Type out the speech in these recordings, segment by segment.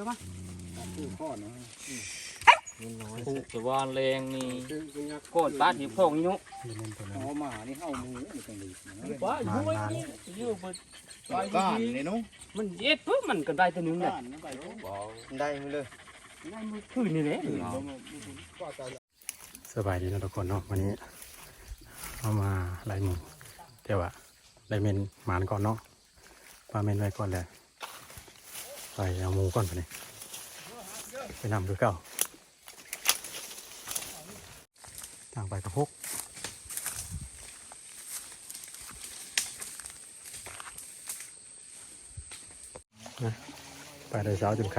อมาคือข้อนะผูกจะวานแรงนี่คือคือยักษ์โคตรป้าที่พงยุที่เล่นตัวหนั้นอหมานี่เฮามือนี่จังดีนะป้าอยู่ไว้นี่อยู่บนก้านนี่นุ๊กมันเย็ดปุ๊บมันก็ได้ตัวนึงเนี่ยก้านนี่ไปได้มาเลยได้มือคืนนี่แหละสบายดีนะทุกคนเนาะวันนี้เอามาไล่หมูแต่ว่าไล่เมนหมานก่อนเนาะปลาเมนไว้ก่อนเลย ไปเอาหมูก่อนไปนี่ไปนำคือเก่าทางไปกระพกนะไปได้เช้าจนค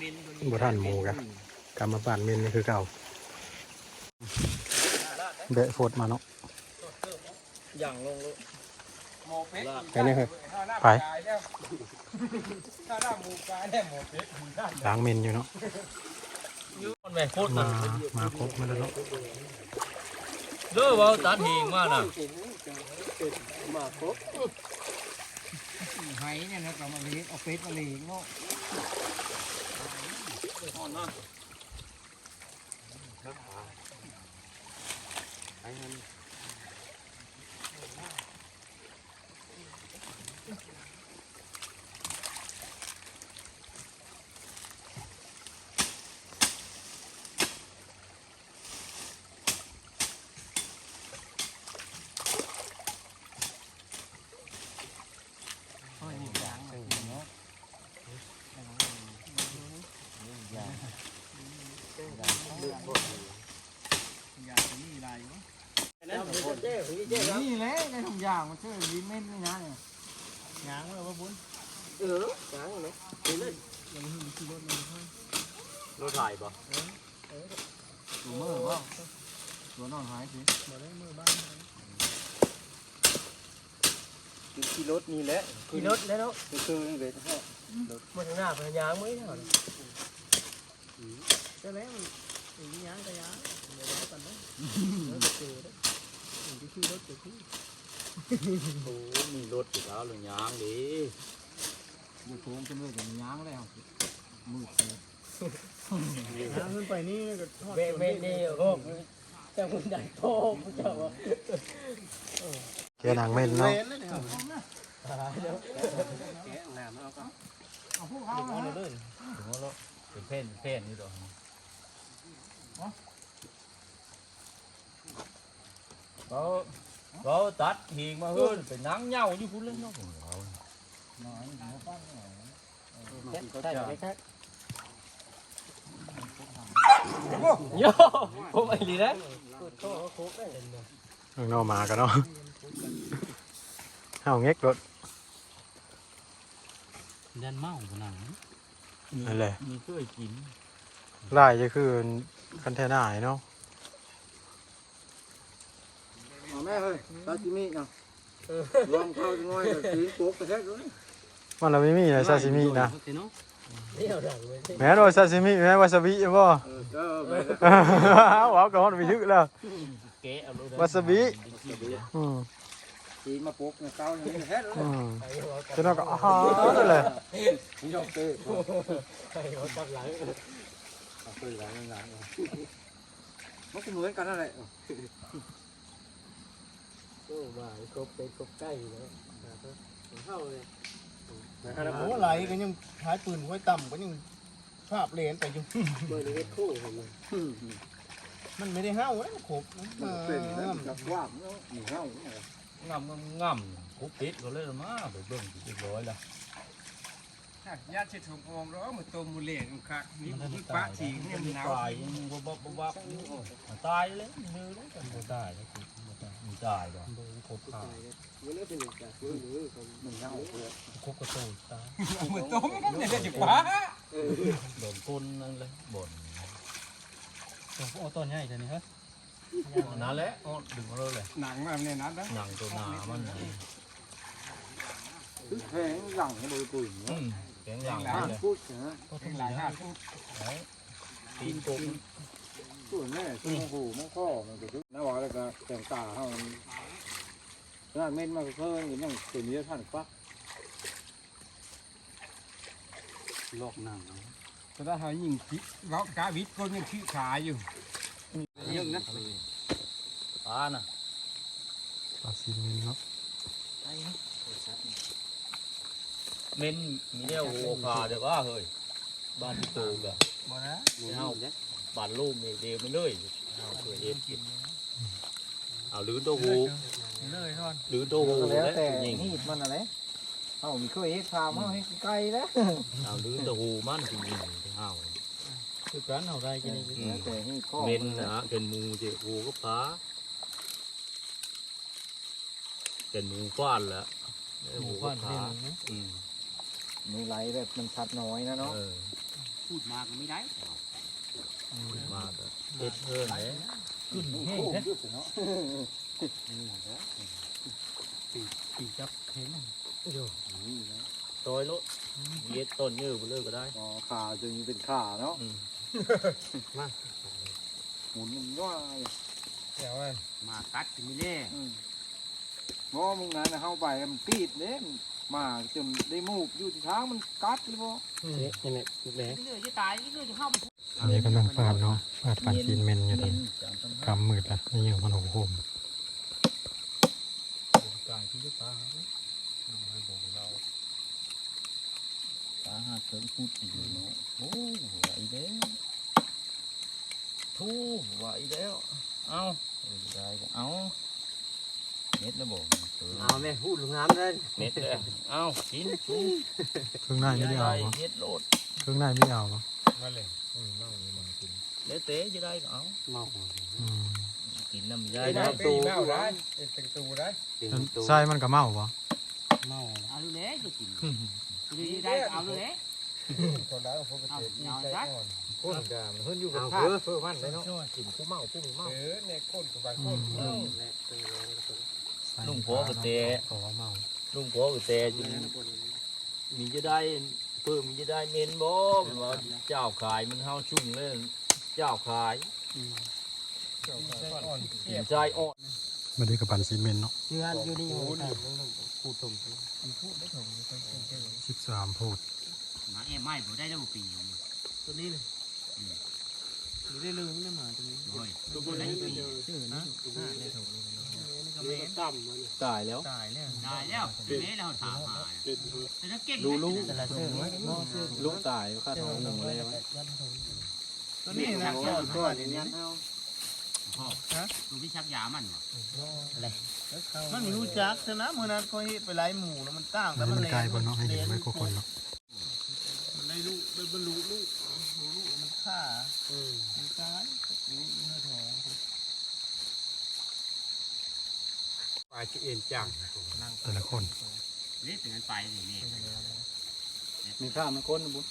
ำบ่ท่านหมูกะกำมาบ้านเมนนี่คือเก่าเบะโฟดมาเนาะอย่างลงลยโมเป๊ะ ไปนี่คือไปถ้าได้หมูกายได้หมูเป๊ะล้างเมนอยู่เนาะยืนแม่โคตรมานะมาครบมาแล้วเนาะเด้อว่าตัดหิงมาน่ะมาครบไห้เนี่ยนะเรามาเลี้ยงเอาเป็ดมาเลี้ยงเนาะนี่แหละในทุกอย่าง มันชื่อลิเมนนี่นะเนี่ยยางเลยว่าบุญเออจ้างเนาะรถถ่ายปะตัวมือป่ะตัวนอนหายสิคือขี่รถนี่แหละขี่รถแล้วเนาะคือคือเวทฮะมันหน้าพยางไม่เท่าก็แล้วมันยางก็ยางเดี๋ยวเรากันเนาะเดี๋ยวเจอเด้อมันชื่อรถเจอที่ โอ้มีรถอยู่แล้วหรือยางดิอยู่โค้งจะมือจะยางแล้วมืดเลยยางขึ้นไปนี่ก็ทอดเบะเบะนี่โอ้แต่คุณได้โตคุณเจ้าแกนางเม่นเนาะเอาพวกเขาเนาะเป็นเพ่นเพ่นนี่ตัวเขาเขา ตัดหิงมาเฮ้ยเป็นนังเหย้าอยู่พุ่นเลยเนาะได้ไหมครับโย่ผมไอ้ลีนะข้างนอกมากันเนาะเฮาเง็กรถดันเมาขนาดนั่นแหละมีเคยกินไล่จะคือคันเทน่าเนาะ เอาแม่เฮ้ยตาจิมิเนาะลองเข้าจังง่อยตีนโป๊กกระแทกด้วยมันเราไม่มีนะซาซิมินะเดี่ยวดังเลยแม้นว่าซาซิมิแม้วาซาบิบ่เออเออแม่ว้าวก็ฮอดไปยึกแล้วเก๋เอาวาซาบิอืมตีมาโป๊กเนี่ยเก้าอย่างนี้แทกเลยอืมจะนอกก็อาหารนั่นแหละยกเตะเขาตัดหลังเอาไปหลังหลังมันก็เหมือนกันนั่นแหละ โอ้มาครบไปครบใกล้แล้วเข้าเลยโอ้ไหลก็ยังหายปืนไว้ต่ำก็ยังภาพเลนไปอยู่เบอร์นี้คู่ผมเลยมันไม่ได้ห้าวนะขบเป็นแล้วมันจะกว้างเนาะหมูเห่าเนี่ยงำงำงำคุกติดก็เลยมาไปเบิ่งติดร้อยละญาติเชิดงองร้อมือตัวมูเล่งคักนี่มันปะสีเนี่ยมันหนาวตายยังบ่บ่บ่บ่ตายเลยมือเลยบ่ ตายแล้วบ่ตายบ่ตายดอกครบขาหมูเห่าเลยครบกระตูตายมือตัวมันเนี่ยจะปะโดนก้นนั่นเลยบ่นโอ้ต้นใหญ่จังนี่ฮะนั่นแหละอ๋อดึงมาเลยหนังมันเนี่ยนัดนะหนังตัวหนามันแข็งหลังให้ดูปุ๋ยอืมแข็งอย่างห้านี้เลยฟุตนะหลายห้าฟุตตีนกบ ส่วนแม่ตัวหูมันข้อมันก็คือน้าว่าแล้วก็แต่งตาเฮามันขนาดเม็ดมันก็เพิ่นอย่างตัวนี้ท่านฟักลอกหนังก็ได้หายิงพิเว้ากาวิทก็ยังขี้ขาอยู่ยังนะปลาน่ะปลาซีเมนต์เนาะเม้นมีเดียวโอคาเดี๋ยวว่าเฮ้ยบ้านที่โตกะบ่นะเอา บ้านลูกนี่เดียวมันเลยเอาเคยเอ็ดกินเอาลือโตหูเลยนอนลือโตหูแล้วแล้วแต่ยิงนี่มันอะไรเอามีเคยเฮ็ดพามเอาให้ไกลแล้วเอาลือโตหูมันจริงๆที่เฮาคือกันเอาได้กินอืมแต่ให้ข้อเม้นนะเป็นหมูเจ้าหูก็ปลาเป็นหมูฟ้านแล้วหมูหูก้อก็นปเพียลางนะอืมมีไหลแบบมันชัดน้อยนะเนาะเออพูดมากก็ไม่ได้ มากอะเอ็ดเพิ่นเลยขึ้นแห้งแท้ปีจับเห็นซอยรถเย็ดต้นยืดไปเลยก็ได้อ๋อขาจะมีเป็นขาเนาะอืมหมุนมันว่าเดี๋ยวไอ้มากัดก็ไม่ได้เพราะมึงนั้นเข้าไปมันปีดเด้ มาจนได้มูกอยู่ที่ช้างมันกัดเลยบ่เรื่อยจะตายเรื่อยจะเข้าไปอันนี้กำลังฟาดเนาะฟาดปลาซีเมนต์อยู่ตอนนี้กำมืดละนี่ยังมันหกโคมกายที่ลูกปลาให้บอกเราปลาหาเสริมพูดอยู่เนาะโอ้ไหวแล้วทูไหวแล้วเอาเอาได้ก็เอา เม็ดแล้วบอกเอาแม่พูดลงน้ำเลยเม็ดเลยเอากินชูเครื่องในไม่ได้เอาเหรอเฮ็ดโลดเครื่องในไม่เอาเหรอมาเลยอืมเมาเลยมากินเดี๋ยวเตะจะได้ก็เอาอืมกินน้ำได้ได้ได้ตูเมาได้เป็นตูได้ไส้มันก็เมาปะเอาดูเลยจะกินดูได้เอาดูเลยคนได้พวกเอาเอาได้คนกามันเพิ่นอยู่กับข้าเพื่อมันเลยเนาะกินผู้เมาผู้มีเมาเออเนี่ยคนกับบางคน ลุงพ่อก็เตะขอเมาลุงพ่อก็เตะจนมีจะได้เพิ่มมีจะได้เน้นบ่มันว่าเจ้าขายมันเฮาชุ่มเลยเจ้าขายกินใจอ่อนไม่ได้กับปันซีเมนต์เนาะเชื่ออยู่นี่พูดตรงสิบสามพูดมาเอ็มไม่ผมได้แล้วปีตัวนี้เลยดูได้ลืมได้มาตัวนี้โอ้ยตัวได้ปีชื่อนะ ห้าในถุงนี่ก็แม่นตายแล้ว ตายแล้วได้แล้วเมแล้วถามหาแต่ถ้าเก่งดูลูกแต่ละชื่อมันมอชื่อลูกตายค่าทองหนึ่งเลยตัวนี้นะเจ้าก็ตัวนี้พ่อตัวที่ชักยามันมันมีรู้จักชนะเมื่อนั้นเขาเฮ็ดไปไล่หมูแล้วมันต่างอันนี้มันไกลบนเนาะให้เห็นไหมทุกคนเนาะมันได้ลูกได้บรรลุลูกรู้ลูกมันฆ่ามันกายรู้เนื้อทอง ปลาชีเอ็นจังแต่ละคนนี่เป็นกันไปเลยนี่มีข้ามันคนบุญ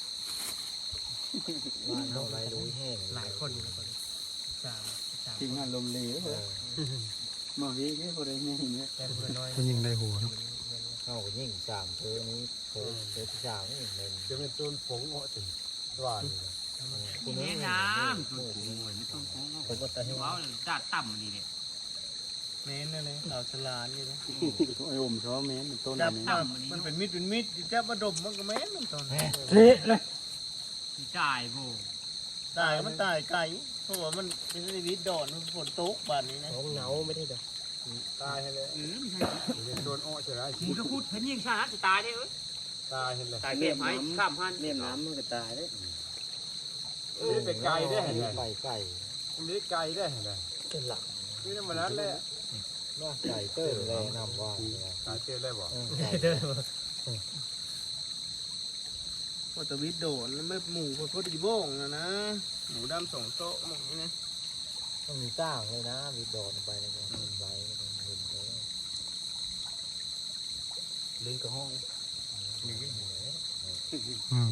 หลายคนอยู่แล้วก็สามสามทีมงานลมเหลวเลยมาวิ่งให้คนได้เงี้ยเนี่ยแต่คนน้อยก็ยิงได้หัวเนาะเข้ายิ่งสามเธอนี้เธอเธอที่สามนี่เล่นจะเป็นต้นผงเหาะถึงหวานนี่แม่น้ำตัวโอ้ยไม่ต้องโค้งผมก็ตะเฮว้าวจัดต่ำนี่เนี่ย เน้นนั่นเลยเราฉลาดอยู่นะไอ้อมชอบเม้นต้นจับนี้จับมันเป็นมิดเป็นมิดจับมาดมมันก็แม่นมันตอนเละเลยจ่ายโบตายมันตายไก่เพราะว่ามันเป็นชีวิตดอนมันฝนตกบานนี้นะเหงาไม่ได้เด้อตายให้เลยเออไม่ใช่โดนอ้อเฉยหมูจะพูดเห็นยิงชาติจะตายได้เอ้ยตายให้เลยตายเก็บไม้ข้ามพันเล่มน้ำมันก็ตายได้เอ้ยเป็นไก่ได้เห็นไหมไก่ไก่มันได้ไก่ได้เห็นไหมเป็นหลักนี่นั่นมันนั้นแห ละนอกไก่เตอร์เลยนำว่าตายเจอได้บ่พอตะวิดโดนแล้วไม่หมูพอพอดีโบ้งนะนะ หมูดำสองโต๊ะหมดนี่นะต้องมีตั้งเลยนะมีโดดไปเลยก็ไปเห็นเลยลืมกับห้องอืม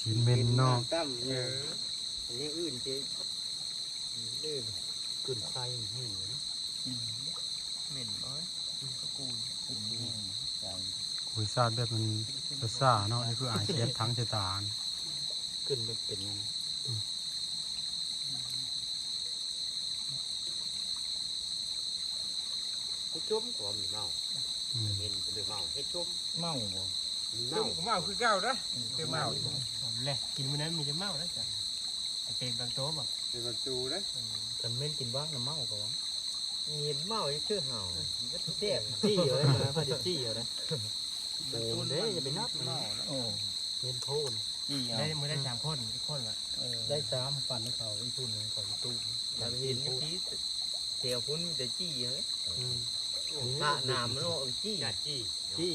ซีเมนต์เนาะตั้มเอออันนี้อื่นเจ๊ลื่นขึ้นไฟหิว เหม็นน้อยก็กูคุยซาดแบบมันซ่าๆเนาะนี่คืออายเช็ดทั้งเชตาลขึ้นไปเป็นให้ชุ่มตัวมีเมาอืมเห็นเป็นเมาให้ชุ่มเมาบ่เมาเมาคือเก่านะคือเมาเแหละกินมื้อนั้นมีจะเมาแล้วจ้ะเป็นบางโต๊ะบ่เป็นประตูนะกันเม่นกินบ้างน้ำเมาก็วะ เงียบเมาอีกคือเห่าเจ็บจี้อยู่เลยนะพอดีจี้อยู่เลยโอ้เด้อย่าไปนับเมาโอ้เม่นโทนจี้เอาได้มื้อได้สามคนทุกคนว่ะได้สามปั่นให้เขาอีกทุนหนึ่งเขาอีกตู้เราเห็นเมื่อกี้เสียวพุ่นแต่จี้เฮ้ยอืมหน้าหนามมันว่าจี้จี้จี้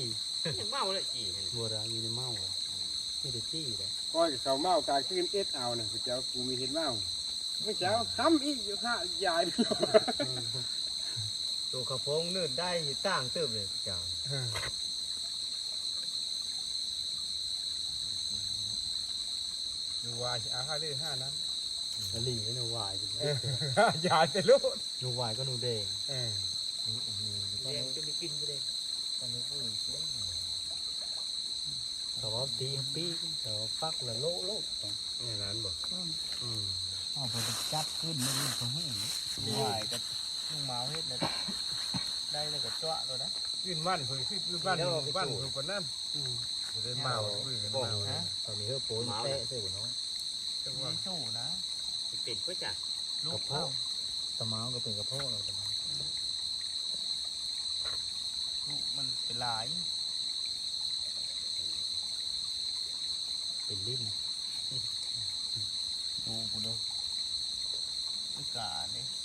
เมาเลยจี้บัวรามีในเมาอะไม่ได้จี้เลยก้อยกับเขาเมากายขึ้นเอ็ดเอาเนี่ยเจ้ากูมีเห็นเมาไม่เจ้าห้ำอีกอยู่ห้ายายไปหรอก ตัวกระพงนืดได้ต่างเติบเลยจ้าดูว่าจะเอาห้าดื้อห้านั้นอลีหนูวายยายจะรู้หนูวายก็หนูแดงเออเลี้ยงจะไม่กินก็ได้ตอนนี้พูดแต่ว่าตีปีแต่ว่าฟักละโลโลนี่ร้านบ่อ๋อผมจับขึ้นไม่รู้เขาให้วายก็ ลุงเมาเฮ็ดเลยได้เลยก็จ้วเลยนะขึ้นบ้านเพิ่งขึ้นบ้านบ้านเพิ่งคนนั้นจะได้เมาเพิ่งกันเมาตอนนี้เฮ้ยโป้ยแตะใส่หัวน้องจังหวะสู้นะเป็นเพื่อจ้ะลูกเพาะตะเมาก็เป็นกระเพาะเราตะเมาลูกมันเป็นหลาย เป็นลิ้นโอ้กูดูไม่กล้าเนี่ยถ้าไม่ผูแล้วไม่ได้ผูซ้ำลึกแค่ได้คนใช่ไหมถึงบุญเนาะใหญ่เพิ่งนี่เ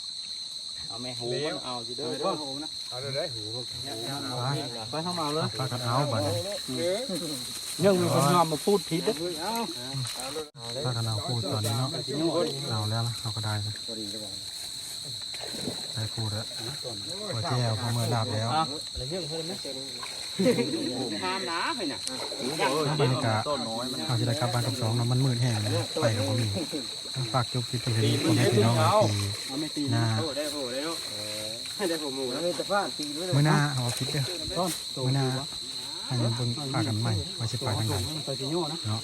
เอาแม่หูมันเอาสิเด้อเด้อหูนะเอาได้หูไปเข้ามาเลยพากันเอาบัดนี้ยังมีคนงามมาพูดผิดเด้อพากันเอาพูดตอนนี้เนาะเอาแล้วล่ะเราก็ได้นะได้พูดแล้วพอเที่ยวพอเมื่อลาบแล้ว อะไรเรื่องเพิ่นนะห้านะเพื่อนน่ะบรรยากาศเอาจะได้กลับบ้านกับสองเนาะมันมืดแห้งเลยไปกับผมมีฝากจบคลิปไปถึงคนที่พี่น้องที่หน้าได้โหได้ลูกได้โผมหมูแล้วจะฟาดตีด้วยเมื่อหน้าเอาคลิปเด้อเมื่อหน้าให้มันเบิ่งพากกันใหม่ไว่าสิไปทางไหนไปสิโย่นเนาะ